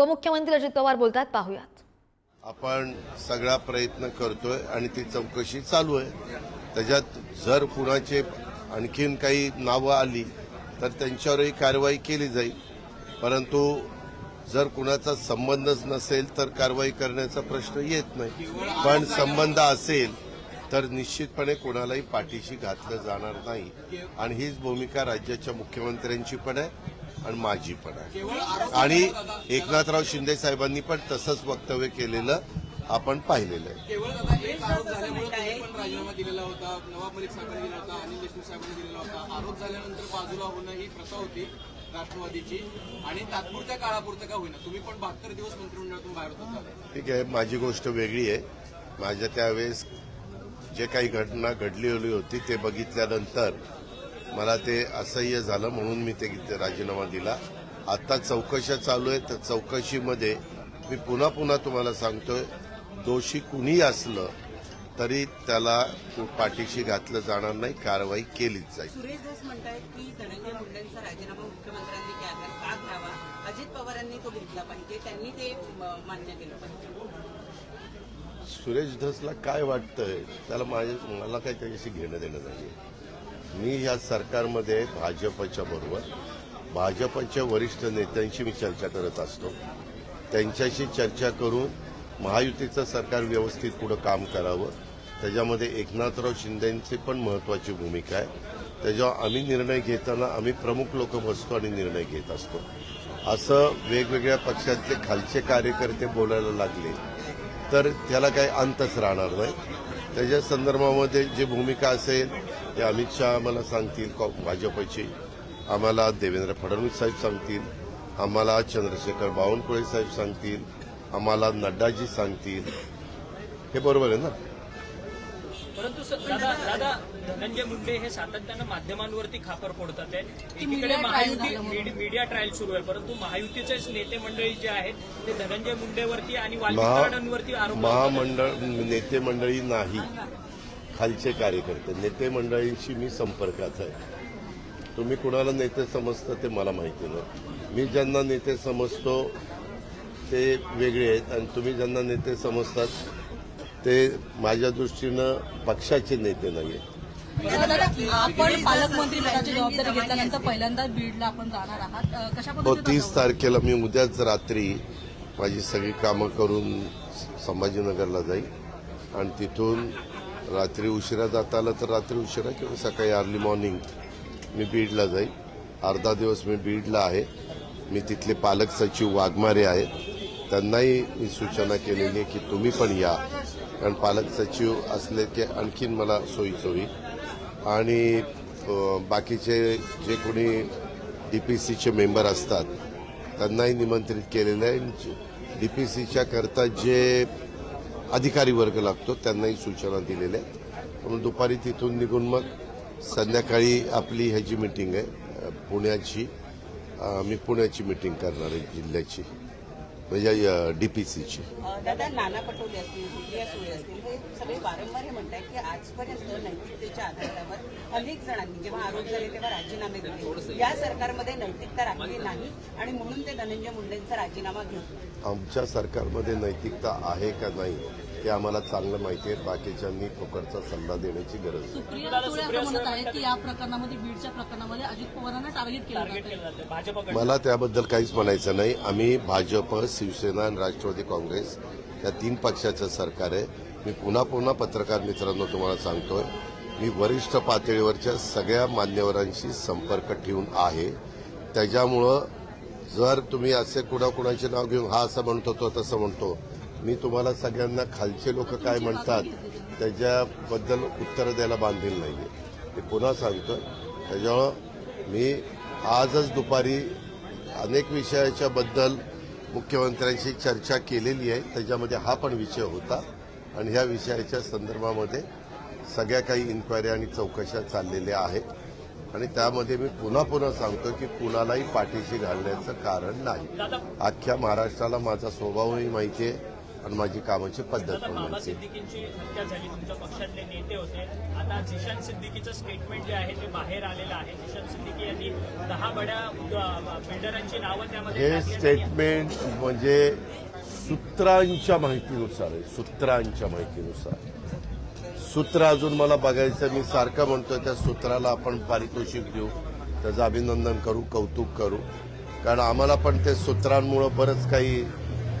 उपमुख्यमंत्री अजित पवार बोलतात पाहूयात. आपण सगळा प्रयत्न करतोय आणि ती चौकशी चालू आहे. त्याच्यात जर कुणाचे आणखीन काही नावं आली तर त्यांच्यावरही कारवाई केली जाईल. परंतु जर कुणाचा संबंधच नसेल तर कारवाई करण्याचा प्रश्न येत नाही. पण संबंध असेल तर निश्चितपणे कोणालाही पाठीशी घातलं जाणार नाही. आणि हीच भूमिका राज्याच्या मुख्यमंत्र्यांची पण आहे. आणि माझी पण आहे. आणि एकनाथराव शिंदे साहेबांनी पण तसंच वक्तव्य केलेलं आपण पाहिलेलं आहे. ही राष्ट्रवादीची. आणि तात्पुरत्या काळापुरतं का होईना? तुम्ही पण बहात्तर दिवस मंत्रिमंडळातून बाहेर होता ठीक आहे माझी गोष्ट वेगळी आहे. माझ्या त्यावेळेस जे काही घटना घडलेली होती ते बघितल्यानंतर मला ते असह्य झालं म्हणून मी ते राजीनामा दिला. आता चौकशा चालू आहे तर चौकशीमध्ये मी पुन्हा पुन्हा तुम्हाला सांगतोय दोषी कुणी असलं तरी त्याला पाठीशी घातलं जाणार नाही कारवाई केलीच जाईल. सुरेश दास म्हणतायत की धनंजय मुंडेंचा राजीनामा मुख्यमंत्र्यांनी घ्यावा का घ्यावा. अजित पवारांनी तो घेतला पाहिजे. त्यांनी ते मान्य केलं पाहिजे. सुरेश धसला काय वाटतंय? त्याला माझे मला काही त्याच्याशी घेणं देणं नाही मी ह्या सरकारमध्ये भाजपच्या बरोबर भाजपच्या वरिष्ठ नेत्यांशी मी चर्चा करत असतो. त्यांच्याशी चर्चा करून महायुतीचं सरकार व्यवस्थित पुढं काम करावं. त्याच्यामध्ये एकनाथराव शिंदेंची पण महत्वाची भूमिका आहे. त्याच्यावर आम्ही निर्णय घेताना आम्ही प्रमुख लोक बसतो आणि निर्णय घेत असतो. असं वेगवेगळ्या पक्षातले खालचे कार्यकर्ते बोलायला लागले तर त्याला काही अंतच राहणार नाही. त्याच्या संदर्भामध्ये जी भूमिका असेल ते अमित शहा आम्हाला सांगतील कॉ- भाजपची. आम्हाला देवेंद्र फडणवीस साहेब सांगतील. आम्हाला चंद्रशेखर बावनकुळे साहेब सांगतील. आम्हाला नड्डाजी सांगतील. हे बरोबर आहे ना? परंतु दादा दादा धनंजय मुंडे हे सातत्यानं माध्यमांवरती खापर फोडतात आहे. एकीकडे महायुती मीड- मीडिया ट्रायल सुरू आहे परंतु महायुतीचेच नेते मंडळी जे आहेत ते धनंजय मुंडेवरती आणि. महामंडळ नेते मंडळी नाही. खालचे कार्यकर्ते नेते मंडळींशी मी संपर्कात आहे. तुम्ही कुणाला नेते समजता ते मला माहिती नाही. मी ज्यांना नेते समजतो ते वेगळे आहेत आणि तुम्ही ज्यांना नेते समजतात ते माझ्या दृष्टीनं पक्षाचे नेते नाही आहेत. दादा आपण पालकमंत्री पदाची जबाबदारी घेतल्यानंतर पहिल्यांदा बीडला आपण जाणार आहात. अ, कशा हो तीस तारखेला मी उद्याच रात्री माझी सगळी कामं करून संभाजीनगरला जाईल आणि तिथून रात्री उशिरा जाता आलं तर रात्री उशिरा किंवा सकाळी अर्ली मॉर्निंग मी बीडला जाईल अर्धा दिवस मी बीडला आहे. मी तिथले पालक सचिव वाघमारे आहेत. त्यांनाही मी सूचना केलेली आहे की तुम्ही पण या. कारण पालक सचिव असले की आणखीन मला सोयीच होईल. आणि बाकीचे जे कोणी डीपीसीचे मेंबर असतात त्यांनाही निमंत्रित केलेलं आहे. डी पी सीच्या करता जे अधिकारी वर्ग लागतो त्यांनाही सूचना दिलेल्या आहेत. म्हणून दुपारी तिथून निघून मग संध्याकाळी आपली ह्याची मिटिंग आहे पुण्याची मी पुण्याची मिटिंग करणार आहे जिल्ह्याची. म्हणजे डीपीसीची दादा नाना पटोले असतील विजया सुळे असतील हे सगळे वारंवार हे म्हणतात की आजपर्यंत नैतिकतेच्या आधारावर अनेक जणांनी जेव्हा आरोप झाले तेव्हा राजीनामे दिले. या सरकारमध्ये नैतिकता राखली नाही आणि म्हणून ते धनंजय मुंडेंचा राजीनामा घेतला आमच्या सरकारमध्ये नैतिकता आहे का नाही ते आम्हाला चांगलं माहिती आहे. बाकीच्यांनी फुकटचा सल्ला देण्याची गरज नाही. सुप्रिया सुळे असं म्हणत आहेत की या प्रकरणामध्ये बीडच्या प्रकरणामध्ये अजित पवारांना टार्गेट केलं टार्गेट जात केलं जातं भाजपकडे मला त्याबद्दल काहीच म्हणायचं नाही. आम्ही भाजप शिवसेना आणि राष्ट्रवादी काँग्रेस या तीन पक्षाचं सरकार आहे. मी पुन्हा पुन्हा पत्रकार मित्रांनो तुम्हाला सांगतोय मी वरिष्ठ पातळीवरच्या सगळ्या मान्यवरांशी संपर्क ठेवून आहे. त्याच्यामुळं जर तुम्ही असे कुणाकुणाचे नाव घेऊन हा असं म्हणतो तो तसं म्हणतो मी तुम्हाला सगळ्यांना खालचे लोक काय म्हणतात त्याच्याबद्दल उत्तरं द्यायला बांधील आहे ते पुन्हा सांगतो त्याच्यामुळं मी आजच दुपारी अनेक विषयाच्याबद्दल मुख्यमंत्र्यांशी चर्चा केलेली आहे. त्याच्यामध्ये हा पण विषय होता आणि ह्या विषयाच्या संदर्भामध्ये सगळ्या काही इन्क्वायरी आणि चौकशा चाललेल्या आहेत. आणि त्यामध्ये मी पुन्हा पुन्हा सांगतो की कुणालाही पाठीशी घालण्याचं कारण नाही. अख्ख्या महाराष्ट्राला माझा स्वभावही माहिती आहे. आणि माझी कामाची पद्धत पण माहिती आहे. सिद्दीकींची हत्या झाली तुमच्या पक्षातले नेते होते. आता झिशान सिद्दीकीचं स्टेटमेंट जे आहे ते बाहेर आलेलं आहे. झिशान सिद्दीकी यांनी दहा बड्या बिल्डरांची नावं त्यामध्ये हे स्टेटमेंट म्हणजे सूत्रांच्या माहितीनुसार आहे सूत्रांच्या माहितीनुसार. सूत्र अजून मला बघायचं मी सारखं म्हणतोय त्या सूत्राला आपण पारितोषिक देऊ. त्याचं अभिनंदन करू कौतुक करू. कारण आम्हाला पण ते सूत्रांमुळं बरंच काही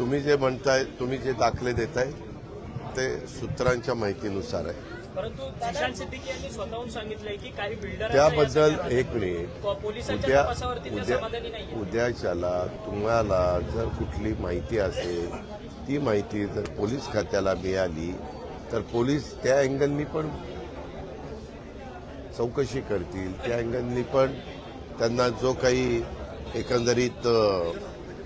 तुम्ही जे म्हणताय तुम्ही जे दाखले देताय ते सूत्रांच्या माहितीनुसार आहे. परंतु झिशान सिद्दीकी यांनी स्वतःहून सांगितलंय की काही बिल्डर त्याबद्दल एक मिनिट. उद्या उद्या उद्याच्याला तुम्हाला जर कुठली माहिती असेल ती माहिती जर पोलीस खात्याला मिळाली तर पोलीस त्या अँगलनी पण चौकशी करतील. त्या अँगलनी पण त्यांना जो काही एकंदरीत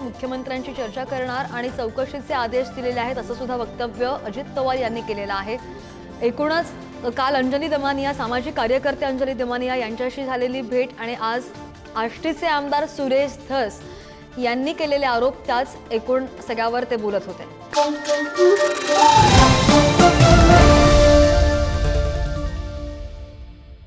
मुख्यमंत्र्यांची चर्चा करणार आणि चौकशीचे आदेश दिलेले आहेत असं सुद्धा वक्तव्य अजित पवार यांनी केलेलं आहे. एकूणच काल अंजली दमानिया सामाजिक कार्यकर्ते अंजली दमानिया यांच्याशी झालेली भेट आणि आज आष्टीचे आमदार सुरेश धस यांनी केलेले आरोप त्याच एकूण सगळ्यावर ते बोलत होते.